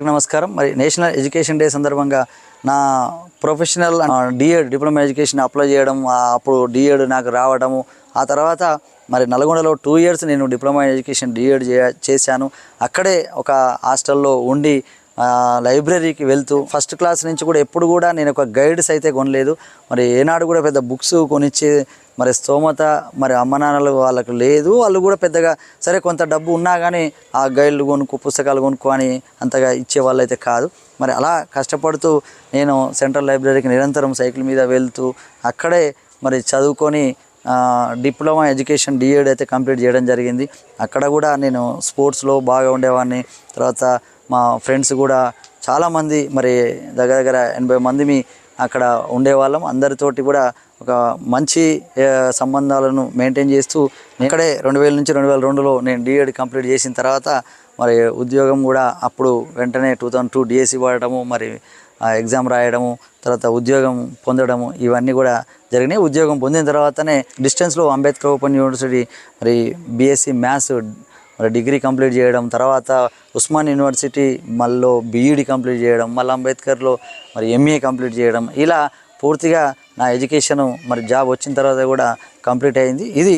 నమస్కారం. మరి national education day సందర్భంగా నా professional D Ed diploma education apply చేయడం అప్పుడు డిఎడ్ నాకు రావడము ఆ తర్వాత మరి నల్గొండలో టూ ఇయర్స్ నేను డిప్లొమా ఎడ్యుకేషన్ డిఎడ్ చేశాను. అక్కడే ఒక హాస్టల్లో ఉండి లైబ్రరీకి వెళ్తూ ఫస్ట్ క్లాస్ నుంచి కూడా ఎప్పుడు కూడా నేను ఒక గైడ్స్ అయితే కొనలేదు. మరి ఏనాడు కూడా పెద్ద బుక్స్ కొనిచ్చే మరి స్తోమత మరి అమ్మ నాన్నలు వాళ్ళకు లేదు. వాళ్ళు కూడా పెద్దగా సరే కొంత డబ్బు ఉన్నా కానీ ఆ గైడ్లు కొనుక్కో పుస్తకాలు కొనుక్కో అని అంతగా ఇచ్చే వాళ్ళైతే అయితే కాదు. మరి అలా కష్టపడుతూ నేను సెంట్రల్ లైబ్రరీకి నిరంతరం సైకిల్ మీద వెళ్తూ అక్కడే మరి చదువుకొని డిప్లొమా ఎడ్యుకేషన్ డిఎడ్ అయితే కంప్లీట్ చేయడం జరిగింది. అక్కడ కూడా నేను స్పోర్ట్స్లో బాగా ఉండేవాడిని. తర్వాత మా ఫ్రెండ్స్ కూడా చాలామంది మరి దగ్గర దగ్గర ఎనభై మంది మీ అక్కడ ఉండేవాళ్ళం. అందరితోటి కూడా ఒక మంచి సంబంధాలను మెయింటైన్ చేస్తూ ఇక్కడే రెండు వేల నుంచి రెండు వేల రెండులో నేను డిఎడ్ కంప్లీట్ చేసిన తర్వాత మరి ఉద్యోగం కూడా అప్పుడు వెంటనే టూ థౌజండ్ టూ డిఎస్సి వాడటము మరి ఆ ఎగ్జామ్ రాయడము తర్వాత ఉద్యోగం పొందడము ఇవన్నీ కూడా జరిగినాయి. ఉద్యోగం పొందిన తర్వాతనే డిస్టెన్స్లో అంబేద్కర్ ఓపెన్ యూనివర్సిటీ మరి బీఎస్సీ మ్యాథ్స్ మరి డిగ్రీ కంప్లీట్ చేయడం తర్వాత ఉస్మాన్ యూనివర్సిటీ మళ్ళీ బీఈడి కంప్లీట్ చేయడం మళ్ళీ అంబేద్కర్లో మరి ఎంఏ కంప్లీట్ చేయడం ఇలా పూర్తిగా నా ఎడ్యుకేషన్ మరి జాబ్ వచ్చిన తర్వాత కూడా కంప్లీట్ అయింది. ఇది